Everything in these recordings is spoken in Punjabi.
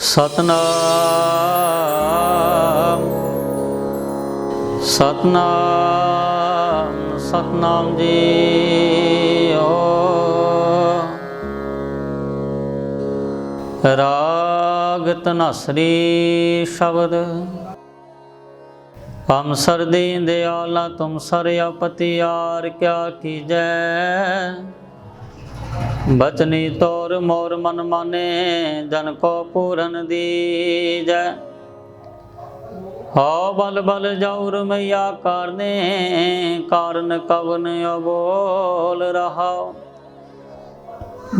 ਸਤਨਾਮ ਸਤਨਾਮ ਸਤਨਾਮ ਜੀਓ ਰਾਗ ਤਨਸਰੀ ਸ਼ਬਦ ਹਮ ਸਰਦੀ ਦਿਆਲਾ ਤੁਮ ਸਰਯਪਤੀ ਯਾਰ ਕਿਆ ਕੀਜੈ। ਬਚਨੀ ਤੋਰ ਮੋਰ ਮਨ ਮਾਨੇ, ਜਨ ਕੋ ਪੂਰਨ ਦੀਜੈ। ਹਉ ਬਲ ਬਲ ਜਉਰ ਮਈਆ ਕਰਨੇ, ਕਾਰਨ ਕਵਨ ਅਬੋਲ ਰਹਾਉ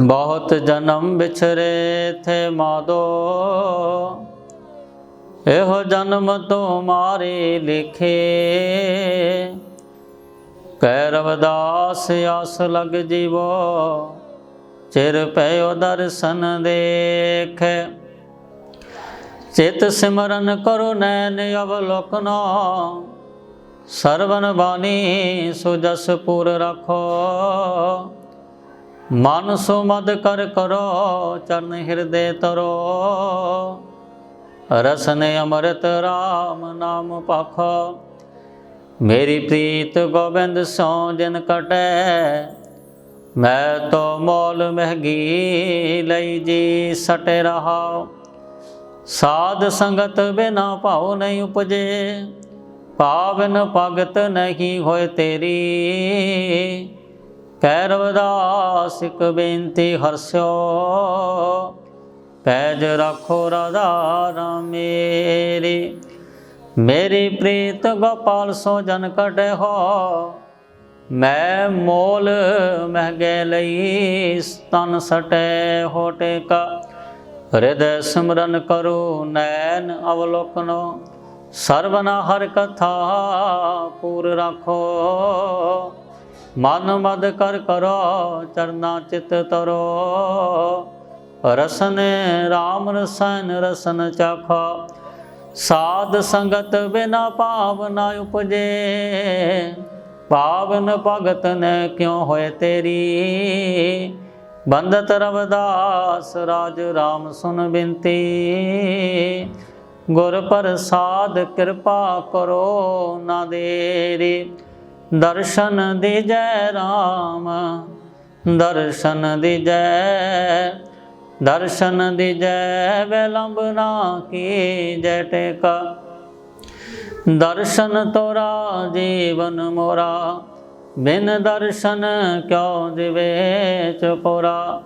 ਬਹੁਤ ਜਨਮ ਵਿਛਰੇ ਥੇ ਮਾਦੋ, ਇਹੋ ਜਨਮ ਤੋਂ ਮਾਰੇ ਲਿਖੇ। ਕੈ ਰਵਦਾਸ ਆਸ ਲਗ ਜੀਵੋ ਚਿਰ ਪਇਓ ਦਰਸ਼ਨ ਦੇਖ। ਚਿਤ ਸਿਮਰਨ ਕਰੋ ਨੈਨ ਅਵਲੋਕਨ ਸਰਵਨ ਬਾਣੀ ਸੁਜਸ ਪੂਰ ਰਖੋ। ਮਨ ਸੋ ਕਰ ਕਰੋ, ਚਰਨ ਹਿਰਦੇ ਤਰੋ। ਰਸਨ ਅਮਰਤ RAM ਨਾਮ ਪਖੋ। ਮੇਰੀ ਪ੍ਰੀਤ ਗੋਬਿੰਦ ਸੋ ਜਿਨ ਕਟੈ ਮੈਂ ਤੋ ਮੋਲ ਮਹਿਗੀ ਲਈ ਜੀ ਸਟੇ ਰਹਾ। ਸਾਧ ਸੰਗਤ ਬਿਨਾ ਭਾਉ ਨਹੀਂ ਉਪਜੇ, ਪਾਵਨ ਭਗਤ ਨਹੀਂ ਹੋਏ ਤੇਰੀ। ਕੈ ਰਵਦਾਸ ਬੇਨਤੀ ਹਰਸਿਓ, ਪੈਜ ਰੱਖੋ ਰਾਧਾ ਰਾਮ ਮੇਰੀ। ਮੇਰੀ ਪ੍ਰੀਤ ਗੋਪਾਲ ਸੋ ਜਨ ਕਟੇ ਹੋ ਮੈਂ ਮੋਲ ਮਹਿਗੇ ਲਈ ਤਨ ਸਟੈ ਹੋਟੇ ਕਾ ਹਿਰਦੈ ਸਿਮਰਨ ਕਰੋ ਨੈਣ ਅਵਲੋਕਨੋ। ਸਰਵਨਾ ਹਰ ਕਥਾ ਪੂਰ ਰੱਖੋ। ਮਨ ਮਦ ਕਰ ਕਰੋ, ਚਰਨਾ ਚਿਤ ਤਰੋ। ਰਸਨ RAM ਰਸਨ ਰਸਨ ਚਾਖੋ। ਸਾਧ ਸੰਗਤ ਬਿਨਾ ਭਾਵਨਾ ਉਪਜੇ। ਪਾਵਨ ਭਗਤ ਨੇ ਕਿਉ ਹੋਏ ਤੇਰੀ? ਬੰਦਤ ਰਵਦਾਸ, ਰਾਜ RAM ਸੁਨ ਬਿੰਤੀ। ਗੁਰ ਪ੍ਰਸਾਦ ਕਿਰਪਾ ਕਰੋ ਨਾ ਦੇਰੀ। ਦਰਸ਼ਨ ਦੀਜੈ ਰਾਮ, ਦਰਸ਼ਨ ਦੀਜੈ ਦਰਸ਼ਨ ਦੀਜੈ ਵਿਲੰਬ ਨਾ ਕੀ ਜੈ ਟੇਕਾ। ਦਰਸ਼ਨ ਤੋਰਾ ਜੀਵਨ ਮੋਰਾ, ਬਿਨ ਦਰਸ਼ਨ ਕਿਉ ਜਿਵੇ ਚਪੋਰਾ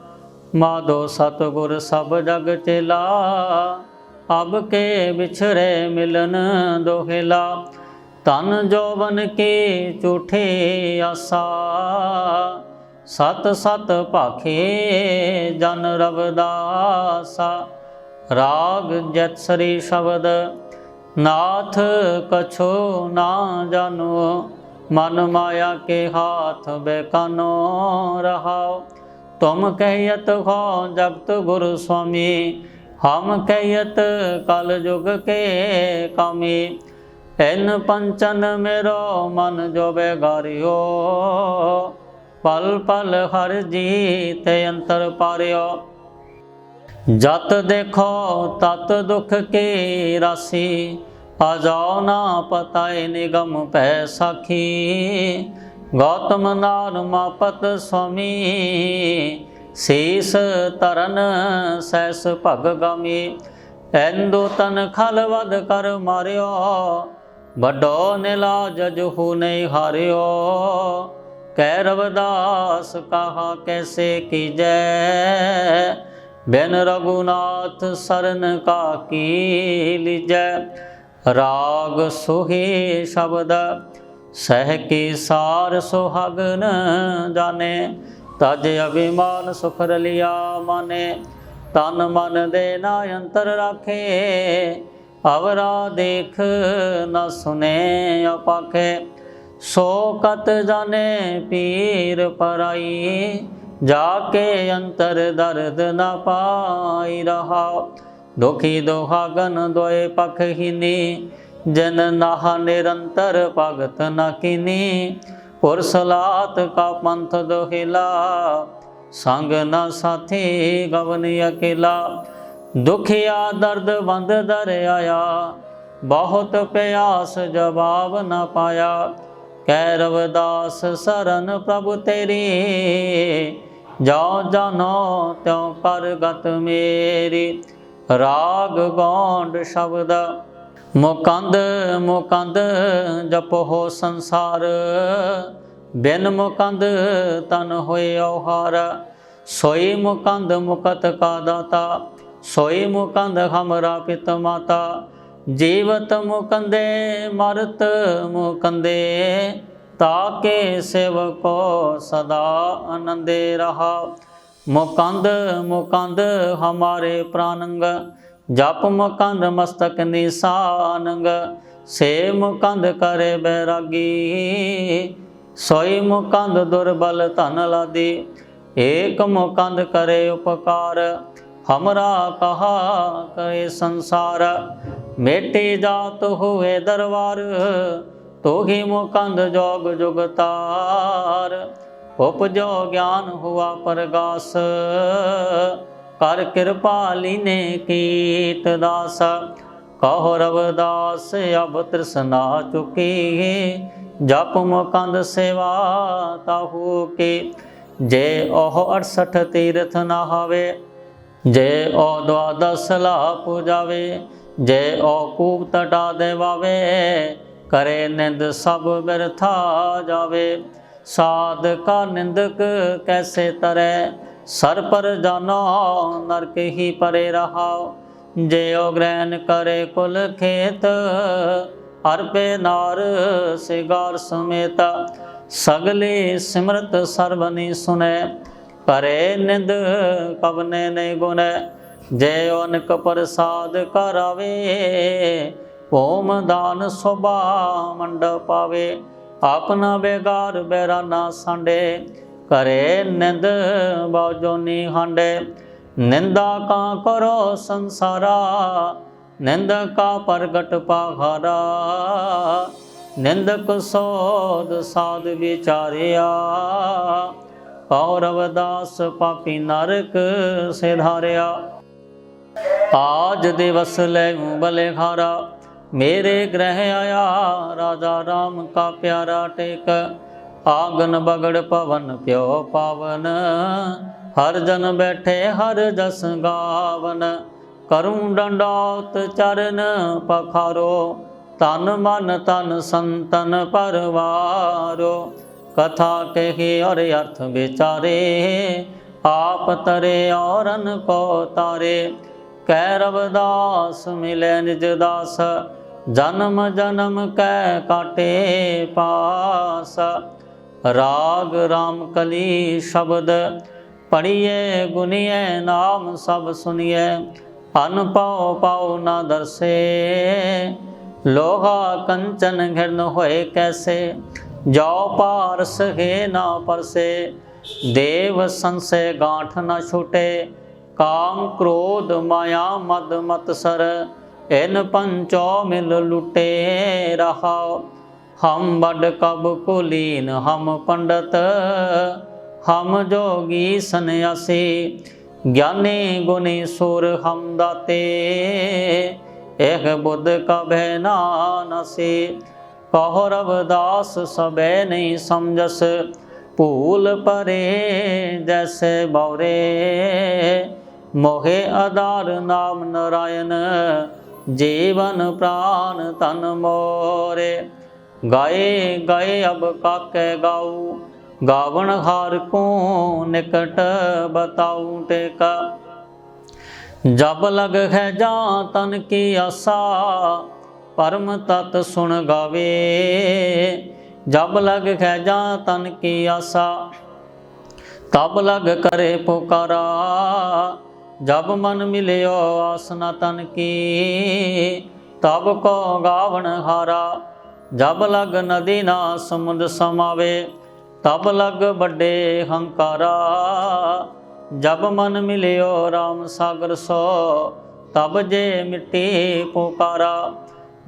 ਮਾਧੋ ਸਤਗੁਰ ਸਭ ਜਗ ਚੇਲਾ, ਅਬ ਕੇ ਵਿਛਰੇ ਮਿਲਨ ਦੋਹਿਲਾ। ਤਨ ਜੋਵਨ ਕੀ ਝੂਠੇ ਆਸਾ, ਸਤ ਸਤ ਭਾਖੇ ਜਨ ਰਵਦਾਸਾ। ਰਾਗ ਜਤ ਸਰੀ ਸ਼ਬਦ ਨਾਥ ਕਛੋ ਨਾ ਜਾਨੋ ਮਨ ਮਾਇਆ ਕੇ ਹਾਥ ਬੇਕਾਨੋ ਰਹਾਓ। ਤੁਮ ਕਹਿਤ ਹੋ ਜਗਤ ਗੁਰੂ ਸੁਆਮੀ, ਹਮ ਕਹਿਤ ਕਲ ਜੁਗ ਕੇ ਕਾਮੀ। ਐਨ ਪੰਚਨ ਮੇਰੋ ਮਨ ਜੋ ਬੇਗਾਰਿਓ ਪਲ ਪਲ ਹਰ ਜੀ ਅੰਤਰ ਪਾਰਿਓ। ਜਤ ਦੇਖੋ ਤਤ ਦੁਖ ਕੇ ਰਾਸੀ ਆ ਜਾਓ ਨਾ ਪਤਾਏ ਨਿਗਮ ਪੈ ਸਾਖੀ। ਗੌਤਮ ਨਾਨ ਮਾਪਤ ਸੁਆਮੀ, ਸੀਸ ਤਰਨ ਸੈਸ ਭਗ ਗਮੀ। ਐਂਦੋ ਤਨ ਖਲਵਦ ਕਰ ਮਾਰਿਓ, ਵੱਡੋ ਨਿਲਾਜ ਜਜਹੂ ਨਹੀਂ ਹਾਰਿਓ। ਕਹਿ ਰਵਦਾਸ ਕਹਾ ਕੈਸੇ ਕੀਜੈ ਬਿਨ ਰਘੁਨਾਥ ਸਰਨ ਕਾ ਕੀ ਲਿਜੈ, ਰਾਗ ਸੁਹੀ ਸ਼ਬਦ, ਸਹਿ ਕੀ ਸਾਰ ਸੁਹਾਗਨ ਜਾਣੇ, ਤਜ ਅਭਿਮਾਨ ਸੁਖ ਰਲਿਆ ਮਾਨੇ, ਤਨ ਮਨ ਦੇ ਨਾ ਅੰਤਰ ਰਾਖੇ, ਅਵਰਾ ਦੇਖ ਨ ਸੁਨੇ ਅਪਾਖੇ, ਸੋ ਕਤ ਜਾਣੇ ਪੀਰ ਪਰਾਈ ਜਾ ਕੇ ਅੰਤਰ ਦਰਦ ਨਾ ਪਾਈ ਰਹਾ। ਦੁਖੀ ਦੁਹਾਗਨ ਦੋਏ ਪਖ ਹੀਨੀ ਜਨ ਨਾਹ ਨਿਰੰਤਰ ਭਗਤ ਨ ਕੀਨੀ। ਪੁਰ ਕਾ ਪੰਥ ਦੋਹਿਲਾ। ਸੰਗ ਨ ਸਾਥੀ ਗਵਨ ਅਕੇਲਾ। ਦੁਖਿਆ ਦਰਦ ਬੰਦ ਦਰ ਬਹੁਤ ਪਿਆਸ ਜਵਾਬ ਨ ਪਾਇਆ। ਕਹਿ ਰਵਦਾਸ ਸਰਨ ਪ੍ਰਭੂ ਤੇਰੀ। ਜੋ ਜਾਨੋ ਤਿਉ ਪਰਗਤ ਮੇਰੀ। ਰਾਗ ਗੌਂਡ ਸ਼ਬਦ ਮੁਕੰਦ ਮੁਕੰਦ ਜਪੋ ਸੰਸਾਰ। ਬਿਨ ਮੁਕੰਦ ਤਨ ਹੋਏ ਔਹਾਰ। ਸੋਈ ਮੁਕੰਦ ਮੁਕਤ ਕਾ ਦਾਤਾ। ਸੋਈ ਮੁਕੰਦ ਹਮਰਾ ਪਿਤ ਮਾਤਾ। ਜੀਵਤ ਮੁਕੰਦੇ, ਮਰਤ ਮੁਕੰਦੇ। ਤਾਕੇ ਸੇਵਕੋ ਸਦਾ ਆਨੰਦੇ ਰਹਾ। ਮੁਕੰਦ ਮੁਕੰਦ ਹਮਾਰੇ ਪ੍ਰਾਨੰਗ, ਜਪ ਮੁਕੰਦ ਮਸਤਕ ਨਿਸਾਨੰਗ, ਸੇ ਮੁਕੰਦ ਕਰੇ ਬੈਰਾਗੀ, ਸੋਈ ਮੁਕੰਦ ਦੁਰਬਲ ਧਨ ਲਾਦੀ, ਏਕ ਮੁਕੰਦ ਕਰੇ ਉਪਕਾਰ, ਹਮਰਾ ਕਹਾ ਕਰੇ ਸੰਸਾਰ, ਮੇਟੇ ਜਾਤ ਹੋਏ ਦਰਬਾਰ ਤੋਹੀ ਮੁਕੰਦ ਜੋਗ ਜੁਗਤਾਰ, ਉਪਜੋ ਗਿਆਨ ਹੁਆ ਪਰਗਾਸ। ਕਰ ਕਿਰਪਾ ਲੀਨੇ ਕੀਤ ਦਾਸ, ਕਹੋ ਰਵਦਾਸ, ਅਬ ਤ੍ਰਿਸ਼ਨਾ ਚੁਕੀ। ਜਪ ਮੁਕੰਦ ਸੇਵਾ ਤਾਹੂ ਕੀ। ਜੇ ਉਹ 68 ਤੀਰਥ ਨਾ ਹੋਵੇ, ਜੇ ਉਹ ਦਵਾਦਸ ਲਾ ਪੂਜਾਵੇ, ਜੇ ਉਹ ਕੂਪ ਤਟਾ ਦੇਵਾਵੇ ਕਰੇ ਨਿੰਦ ਸਭ ਬਿਰਥਾ ਜਾਵੇ। ਸਾਧ ਕਾ ਨਿੰਦਕ ਕੈਸੇ ਤਰੈ? ਸਰ ਪਰ ਜਾਨੋ, ਨਰਕ ਹੀ ਪਰੇ ਰਹਾਓ ਜੇ ਉਹ ਗ੍ਰਹਿਣ ਕਰੇ ਕੁਲ ਖੇਤ ਅਰਪੇ ਨਾਰ ਸਿਗਾਰ ਸਮੇਤ। ਸਗਲੇ ਸਿਮਰਤ ਸਰਬਨੀ ਸੁਨੇ, ਕਰੇ ਨਿੰਦ ਕਵਨੇ ਨਹੀਂ ਗੁਨੇ। ਜੇ ਅਨਕ ਪ੍ਰਸਾਦ ਕਰਾਵੇ ਭੂਮ ਦਾਨ ਸੁਭਾ ਮੰਡਪ ਪਾਵੇ ਆਪਣਾ ਬੇਗਾਰ ਬੇਰਾਨਾ ਸੰਡੇ। ਕਰੇ ਨਿੰਦ ਬਾਜੋਨੀ ਹਾਂਡੇ। ਨਿੰਦਾ ਕਾ ਕਰੋ ਸੰਸਾਰਾ, ਨਿੰਦ ਕਾ ਪ੍ਰਗਟ ਪਾਘਾਰਾ ਨਿੰਦਕ ਸੋਦ ਸਾਧ ਵਿਚਾਰਿਆ, ਕੌਰਵ ਦਾਸ ਪਾਪੀ ਨਰਕ ਸਿਧਾਰਿਆ। ਆਜ ਦਿਵਸ ਲੈ ਬਲੇ ਖਾਰਾ ਮੇਰੇ ਗ੍ਰਹਿ ਆਇਆ, ਰਾਜਾ ਰਾਮ ਕਾ ਪਿਆਰਾ ਟੇਕ। ਆਗਨ ਬਗੜ ਪਵਨ ਪਿਓ ਪਾਵਨ। ਹਰ ਜਨ ਬੈਠੇ, ਹਰ ਜਸ ਗਾਵਨ। ਕਰੂੰ ਡੰਡਾਤ ਚਰਨ ਪਖਾਰੋ। ਤਨ ਮਨ ਤਨ ਸੰਤਨ ਪਰਵਾਰੋ। ਕਥਾ ਕਹੀ ਔਰ ਅਰਥ ਵਿਚਾਰੇ। ਆਪ ਤਰੇ ਔਰਨ ਕੋ ਤਾਰੇ। ਕੈ ਰਵਦਾਸ ਮਿਲੇ ਨਿਜ ਦਾਸ। ਜਨਮ ਜਨਮ ਕੈ ਕਾਟੇ ਪਾਸ। ਰਾਗ ਰਾਮ ਕਲੀ ਸ਼ਬਦ ਪੜੀਏ ਗੁਨੀਏ, ਨਾਮ ਸਭ ਸੁਨੀਏ। ਅਨ ਪਾਉ ਪਾਉ ਨਾ ਦਰਸੇ। ਲੋਹਾ ਕੰਚਨ ਘਿਰਨ ਹੋਏ ਕੈਸੇ। ਜੋ ਪਾਰਸ ਹੈ ਨਾ ਪਰਸੇ। ਦੇਵ ਸੰਸੇ ਗਾਂਠ ਨਾ ਛੁਟੇ। ਕਾਮ ਕ੍ਰੋਧ ਮਾਇਆ ਮਦ ਮਤ ਸਰ ਇਨ ਪੰਚੋ ਮਿਲ ਲੁਟੇ ਰਹਾਓ ਹਮ ਬੜ ਕਬ ਕੁਲੀਨ, ਹਮ ਪੰਡਤ, ਹਮ ਜੋਗੀ ਸੰਿਆਸੀ ਗਿਆਨੀ ਗੁਨੀ ਸੁਰ ਹਮ ਦਾਤੇ, ਇਹ ਬੁੱਧ ਕਭੈ ਨਾ ਨਸੀ ਕਹੋ ਰਵਦਾਸ, ਸਬੈ ਨਹੀਂ ਸਮਝਸ। ਭੂਲ ਪਰੇ ਜੈਸੇ ਬੌਰੇ। ਮੋਹਿ ਆਧਾਰ ਨਾਮ ਨਰਾਇਣ ਜੀਵਨ ਪ੍ਰਾਨ ਤਨ ਮੋਰੇ। ਗਾਏ ਗਾਏ ਅਬ ਕਾਕੇ ਗਾਉ ਗਾਵਣ ਹਾਰ ਕੋ ਨਿਕਟ ਬਤਾਉ ਟੇਕਾ। ਜਬ ਲਗ ਹੈ ਜਾਂ ਤਨ ਕੀ ਆਸਾ, ਪਰਮ ਤਤ ਸੁਣ ਗਾਵੇ। ਜਬ ਲਗ ਹੈ ਜਾਂ ਤਨ ਕੀ ਆਸਾ, ਤਬ ਲਗ ਕਰੇ ਪੁਕਾਰਾ। ਜਬ ਮਨ ਮਿਲਿਓ ਆਸਨਾ ਤਨ ਕੀ, ਤਬ ਕੋ ਗਾਵਣ ਹਾਰਾ। ਜਬ ਲਗ ਨਦੀ ਨਾ ਸਮੁੰਦ ਸਮਾਵੇ, ਤਬ ਲਗ ਵੱਡੇ ਹੰਕਾਰਾ। ਜਬ ਮਨ ਮਿਲਿਓ RAM ਸਾਗਰ ਸੋ, ਤਬ ਜੇ ਮਿੱਟੀ ਪੁਕਾਰਾ।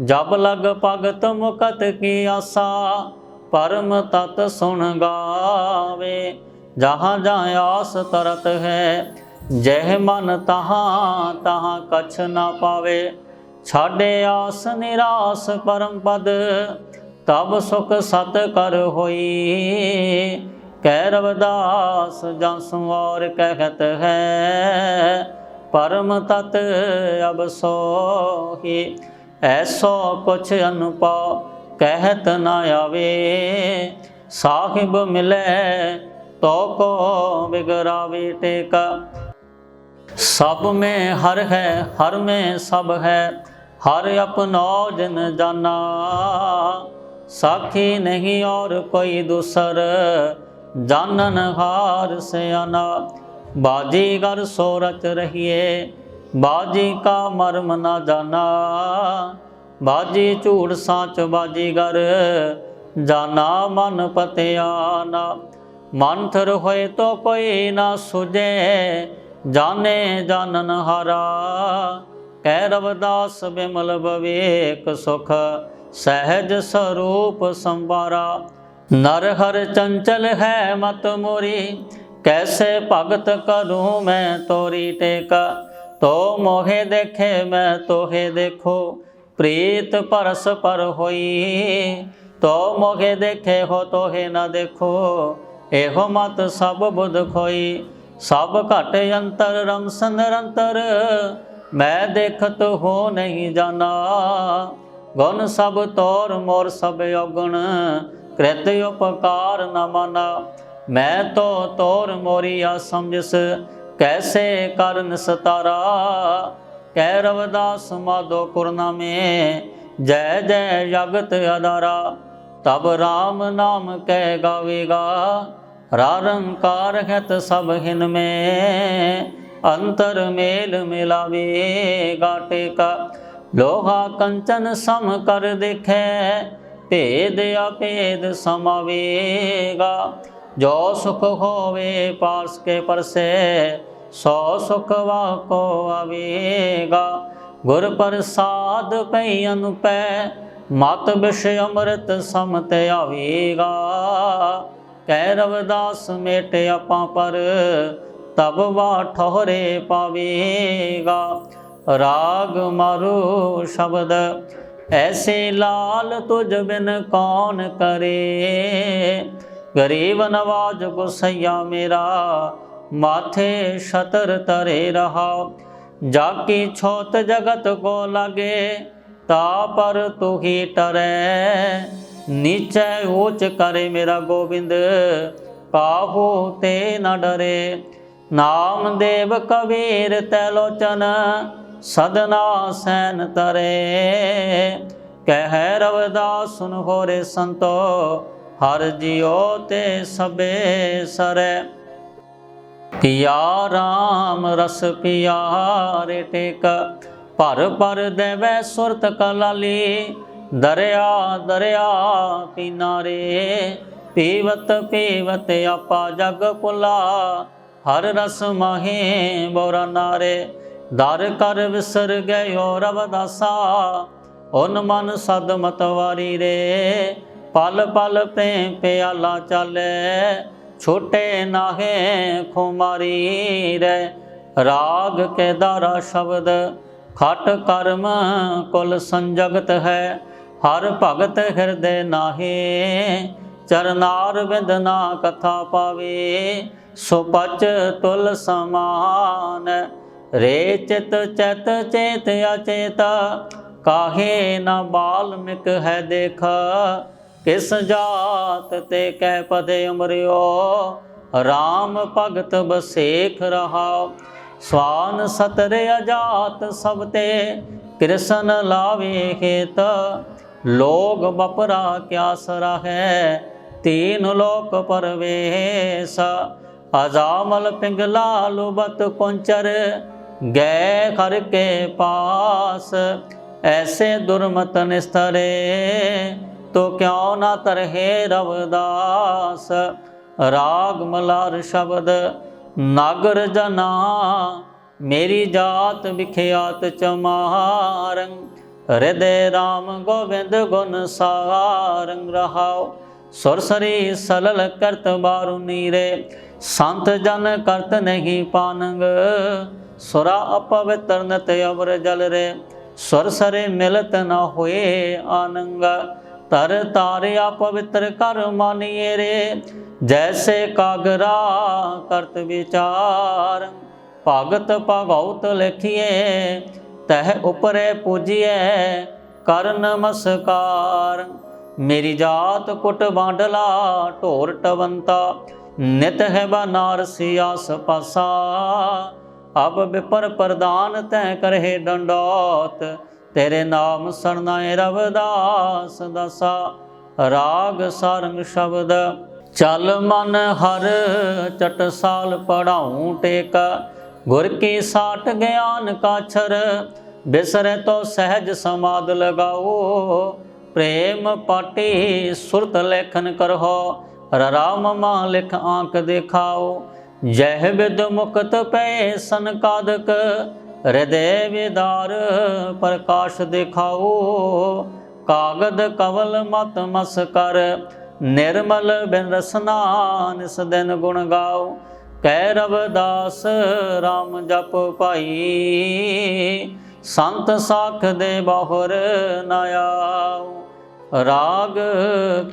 ਜਬ ਲਗ ਭਗਤ ਮੁਕਤ ਕੀ ਆਸਾ, ਪਰਮ ਤਤ ਸੁਣ ਗਾਵੇ। ਜਹਾਂ ਜਾਂ ਆਸ ਤਰਤ ਹੈ ਜਹ ਮਨ ਤਹਾਂ ਤਹਾਂ ਕਛ ਨਾ ਪਾਵੇ। ਛਾੜੇ ਆਸ ਨਿਰਾਸ ਪਰਮ ਪਦ, ਤਬ ਸੁਖ ਸਤ ਕਰ ਹੋਈ। ਕਹਿ ਰਵਦਾਸ ਜੰਸੁ ਔਰ ਕਹਿਤ ਹੈ, ਪਰਮ ਤਤ ਅਬ ਸੋਹੀ। ਐਸੋ ਕੁਛ ਅਨੁਪਾ ਕਹਿਤ ਨਾ ਆਵੇ। ਸਾਹਿਬ ਮਿਲੇ ਤੋ ਕੋ ਬਿਗਰਾਵੇ ਟੇਕਾ। ਸਭ ਮੈਂ ਹਰ ਹੈ, ਹਰ ਮੈਂ ਸਭ ਹੈ, ਹਰ ਆਪਣੋ ਜਨ ਜਾਨਾ। ਸਾਖੀ ਨਹੀਂ ਔਰ ਕੋਈ ਦੂਸਰ, ਜਾਨਨ ਹਾਰ ਸਿਆਨਾ। ਬਾਜੀਗਰ ਸੋਰਤ ਰਹੀਏ, ਬਾਜੀ ਕਾ ਮਰਮ ਨਾ ਜਾਨਾ। ਬਾਜੀ ਝੂੜ ਸਾਚ ਬਾਜੀਗਰ ਜਾਨਾ ਮਨ ਪਤਿਆਨਾ। ਮੰਥਰ ਹੋਏ ਤੋ ਕੋਈ ਨਾ ਸੁਜੇ ਜਾਣੇ ਜਾਨਨ ਹਾਰਾ, ਕਹਿ ਰਵਦਾਸ ਬਿਮਲ ਬਵੇਕ ਸੁਖ, ਸਹਿਜ ਸਰੂਪ ਸੰਵਾਰਾ। ਨਰ ਹਰ ਚੰਚਲ ਹੈ ਮਤ ਮੋਰੀ, ਕੈਸੇ ਭਗਤ ਕਰੂੰ ਮੈਂ ਤੋਰੀ ਟੇਕ? ਤੋ ਮੋਹਿ ਦੇਖੇ ਮੈਂ ਤੋਹੇ ਦੇਖੋ, ਪ੍ਰੀਤ ਪਰਸ ਪਰ ਹੋਈ। ਤੋ ਮੋਹਿ ਦੇਖੇ ਹੋ ਤੋਹੇ ਨਾ ਦੇਖੋ, ਇਹੋ ਮਤ ਸਭ ਬੁੱਧ ਖੋਈ। ਸਭ ਘਟ ਅੰਤਰ ਰਮ ਸੰਦਰੰਤਰ ਮੈਂ ਦੇਖਤ ਹੋ ਨਹੀਂ ਜਾਣਾ। ਗੁਣ ਸਭ ਤੋਰ ਮੋਰ ਸਭ ਔਗਣ, ਕ੍ਰਿਤ ਉਪਕਾਰ ਨ ਮਾਨਾ। ਮੈਂ ਤੋ ਤੋਰ ਮੋਰੀਆ ਸਮਝਸ, ਕੈਸੇ ਕਰਨ ਸਤਾਰਾ? ਕਹਿ ਰਵਦਾਸ ਮਾਧੋ ਕੁਰਨਾਮੇ, ਜੈ ਜੈ ਜਗਤ ਅਦਾਰਾ ਤਬ ਰਾਮ ਨਾਮ ਕਹਿ ਗਾਵੇਗਾ। ਰਾਰੰਕਾਰ ਹੈਤ ਸਭ ਹਿਨ ਮੇ, ਅੰਤਰ ਮੇਲ ਮਿਲਾਵੇਗਾ ਟੇਕਾ ਲੋਹਾ ਕੰਚਨ ਸਮ ਕਰ ਦੇਖੈ, ਭੇਦ ਅਪੇਦ ਸਮਾਵੇਗਾ ਜੋ ਸੁਖ ਹੋਵੇ ਪਾਸ ਕੇ ਪਰਸੇ, ਸੋ ਸੁਖ ਵਾ ਕੋ ਆਵੇਗਾ। ਗੁਰ ਪ੍ਰਸਾਦ ਪਈ ਅਨੁਪੈ, ਮਤ ਬਿਸ਼ ਅੰਮ੍ਰਿਤ ਸਮਤ ਆਵੇਗਾ। ਕਹਿ ਰਵਦਾਸ ਮੇਟ ਆਪਾਂ ਪਰ, ਤਬ ਵਾ ਠਹਰੇ ਪਾਵੇਗਾ। ਰਾਗ ਮਾਰੂ ਸ਼ਬਦ, ਐਸੇ ਲਾਲ ਤੁਝ ਬਿਨ ਕੌਣ ਕਰੇ। ਗਰੀਬ ਨਵਾਜ ਗੁਸਈਆ ਮੇਰਾ, ਮਾਥੇ ਛਤਰ ਤਰੇ ਰਹਾ। ਜਾ ਕੀ ਛੋਤ ਜਗਤ ਕੋ ਲਾਗੇ, ਤਾ ਪਰ ਤੂੰ ਹੀ ਟਰੈ। ਨੀਚੇ ਊਚ ਕਰੇ ਮੇਰਾ ਗੋਬਿੰਦ ਕਾਹੂ ਤੇ ਨਾ ਡਰੇ। ਨਾਮ ਦੇਵ ਕਬੀਰ ਤੈ ਲੋਚਨ ਸਦਨਾ ਸੈਨ ਤਰੇ। ਕਹਿ ਰਵਦਾਸ ਸੁਨ ਹੋਰੇ ਸੰਤੋ, ਹਰ ਜਿਉ ਤੇ ਸਬੇ ਸਰੈ। ਪਿਆ ਰਾਮ ਰਸ ਪਿਆਰੇ ਟੇਕ, ਭਰ ਭਰ ਦੇਵੈ ਸੁਰਤ ਕਲਾਲੀ। ਦਰਿਆ ਦਰਿਆ ਕਿਨਾਰੇ, ਪੀਵਤ ਪੀਵਤ ਆਪਾ ਜਗ ਪੁਲਾ ਹਰ ਰਸ ਮਾਹੇ ਬੋਰਾ ਨਾਰੇ, ਦਰ ਕਰ ਵਿਸਰ ਗਇਓ ਰਵਦਾਸਾ ਓਨ ਮਨ ਸਦ ਮਤਵਾਰੀ ਰੇ, ਪਲ ਪਲ ਪੇ ਪਿਆਲਾ ਚਾਲੇ। ਛੋਟੇ ਨਾਹੇ ਖੁਮਾਰੀ ਰੇ, ਰਾਗ ਕੇ ਦਾਰਾ ਸ਼ਬਦ। ਖਟ ਕਰਮ ਕੁਲ ਸੰਜਗਤ ਹੈ ਹਰ ਭਗਤ ਹਿਰਦੇ ਨਾਹੇ, ਚਰਨਾਰ ਬਿੰਦਨਾ ਕਥਾ ਪਾਵੇ, ਸੋ ਪਚ ਤੁਲ ਸਮਾਨ। ਰੇ ਚਿਤ ਚਤ ਚੇਤ ਅਚੇਤ, ਕਾਹੇ ਨਾ ਬਾਲਮਿਕ ਹੈ ਦੇਖ। ਕਿਸ ਜਾਤ ਤੇ ਕਹਿ ਪਦੇ ਉਮਰਿਓ RAM ਭਗਤ ਬਸੇਖ ਰਹਾ ਸਵਾਨ ਸਤਰੇ ਅਜਾਤ ਸਭ ਤੇ, ਕ੍ਰਿਸ਼ਨ ਲਾਵੇ ਖੇਤ ਲੋਗ ਬਪਰਾ ਕਿਆ ਸਰਾ ਹੈ ਤੀਨ ਲੋਕ ਪਰਵੇਸ। ਅਜਾਮਲ ਪਿੰਗਲਾ ਲੁਬਤ ਕੁੰਚਰ, ਗੈ ਕਰ ਕੇ ਪਾਸ। ਐਸੇ ਦੁਰਮਤ ਨਿਸਤਰੇ ਤੋ ਕਿਉ ਨਾ ਤਰਹਿ ਰਵਦਾਸ। ਰਾਗ ਮਲਾਰ ਸ਼ਬਦ, ਨਾਗਰ ਜਨਾ, ਮੇਰੀ ਜਾਤ ਵਿਖਿਆਤ ਚਮਾਰੰ। ਹਿਰਦੇ RAM ਗੋਬਿੰਦ ਗੁਣ ਸਾਰੰ ਰਹਾਉ ਸੁਰਸਰੀ ਸਲਲ ਕਰਤ ਬਾਰੂ ਨੀਰੇ ਸੰਤ ਜਨ ਕਰਤ ਨਹੀਂ ਪਾਨੰਗ ਸੁਰਾ ਅਪਵਿੱਤਰ ਨਤ ਅਵਰ ਜਲ ਰੇ ਸੁਰ ਸਰੇ ਮਿਲਤ ਨ ਹੋਏ ਆਨੰਗ ਤਰ ਤਾਰੇ ਅਪਵਿੱਤਰ ਕਰ ਮਾਨੀਏ ਰੇ ਜੈਸੇ ਕਾਗਰਾ ਕਰਤ ਵਿਚਾਰ ਭਗਤ ਭਗਉਤ ਲਿਖੀਏ ਤਹਿ ਉਪਰੇ ਪੂਜੀਏ ਕਰ ਨਮਸਕਾਰ ਮੇਰੀ ਜਾਤ ਕੁਟ ਬਾਂਡਲਾ ਢੋਰ ਟਵੰਤਾ, ਨਿਤ ਹੈ ਬਨਾਰਸੀ ਆਸ ਪਾਸਾ। ਅਬ ਬਿਪਰ ਪ੍ਰਦਾਨ ਤੈ ਕਰਹਿ ਡੰਡੋਤ, ਤੇਰੇ ਨਾਮ ਸਰਨਾਏ ਰਵਦਾਸ ਦਸਾ। ਰਾਗ ਸਾਰੰਗ ਸ਼ਬਦ, ਚਲ ਮਨ ਹਰ ਚਟਸਾਲ ਪੜਾਉ ਟੇਕਾ। ਗੁਰ ਕੀ ਸਾਟ ਗਿਆਨ ਕਾਛਰ ਛਰ ਬਿਸਰੇ ਤੋ ਸਹਿਜ ਸਮਾਦ ਲਗਾਓ। ਪ੍ਰੇਮ ਪਾਟੀ ਸੁਰਤ ਲੇਖਨ ਕਰੋ, ਰਾਮ ਮਾ ਲਿਖ ਆਂਕ ਦਿਖਾਓ। ਜਹ ਵਿਦ ਮੁਕਤ ਪੈ ਸੰਕਾਦਕ, ਹਿਰਦੇ ਵਿਦਾਰ ਪ੍ਰਕਾਸ਼ ਦਿਖਾਓ। ਕਾਗਦ ਕਵਲ ਮਤ ਮਸ ਕਰ ਨਿਰਮਲ ਬਿਨ ਰਸਨਾ, ਨਿਸ ਦਿਨ ਗੁਣ ਗਾਓ। ਕਹਿ ਰਵਦਾਸ RAM ਜਪ ਭਾਈ, ਸੰਤ ਸਾਖ ਦੇ ਬਹੁਰ ਨ ਆਓ। ਰਾਗ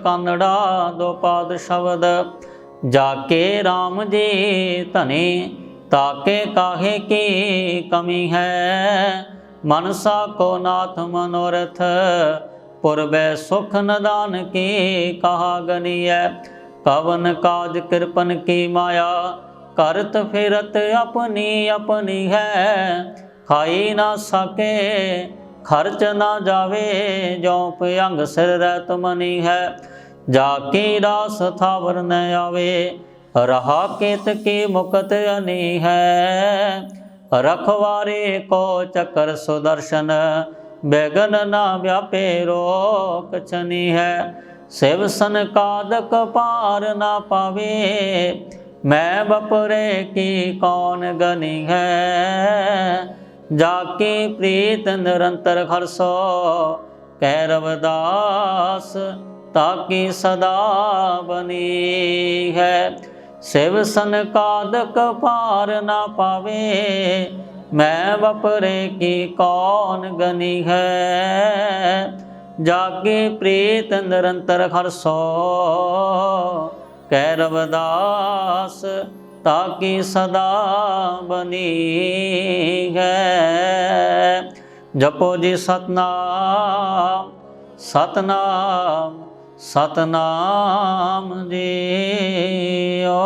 ਕਾਨੜਾ ਦੋ ਪਾਦ ਸ਼ਬਦ ਜਾ ਕੇ RAM ਜੀ ਧਨੇ, ਤਾਕੇ ਕਾਹੇ ਕੀ ਕਮੀ ਹੈ? ਮਨਸਾ ਕੋ ਨਾਥ ਮਨੋਰਥ, ਪੁਰਬੈ ਸੁਖ ਨਦਾਨ ਕੀ ਕਹਾ ਹੈ ਕਵਨ ਕਾਜ ਕਿਰਪਨ ਕੀ ਮਾਇਆ? ਕਰਤ ਫਿਰਤ ਆਪਣੀ ਆਪਣੀ ਹੈ। ਖਾਈ ਨਾ ਸਕੇ, ਖਰਚ ਨਾ ਜਾਵੇ ਜੋ ਭਯੰਗ ਸਿਰ ਰਹਿਤ ਮਨੀ ਹੈ। ਜਾ ਕੀ ਰਾਸ ਥਾਵਰ ਨ ਆਵੇ, ਰਹਾ ਕੇਤ ਕੀ ਮੁਕਤ ਅਨੀ ਹੈ। ਰਖਵਾਰੇ ਕੋ ਚੱਕਰ ਸੁਦਰਸ਼ਨ, ਬੇਗਨ ਨਾ ਵਿਆਪੇ ਰੋਕ ਛਨੀ ਹੈ। ਸਿਵ ਸੰਕਾਦਕ ਪਾਰ ਨਾ ਪਾਵੇ ਮੈਂ ਬਪਰੇ ਕੀ ਕੌਣ ਗਨੀ ਹੈ? ਜਾ ਕੇ ਪ੍ਰੀਤ ਨਿਰੰਤਰ ਖਰਸੋ ਕਹਿ ਰਵਦਾਸ ਤਾਕੀ ਸਦਾ ਬਨੀ ਹੈ। ਸਿਵ ਸੰਕਾਦਕ ਪਾਰ ਨਾ ਪਾਵੇ, ਮੈਂ ਵਪਰੇ ਕੀ ਕੌਣ ਗਨੀ ਹੈ? ਜਾਗੇ ਪ੍ਰੀਤ ਨਿਰੰਤਰ ਖਰਸੋ ਕਹਿ ਰਵਦਾਸ ਤਾਕੀ ਸਦਾ ਬਨੀ ਹੈ। ਜਪੋ ਜੀ ਸਤਨਾਮ ਸਤਨਾਮ ਸਤਨਾਮ ਜੀਓ।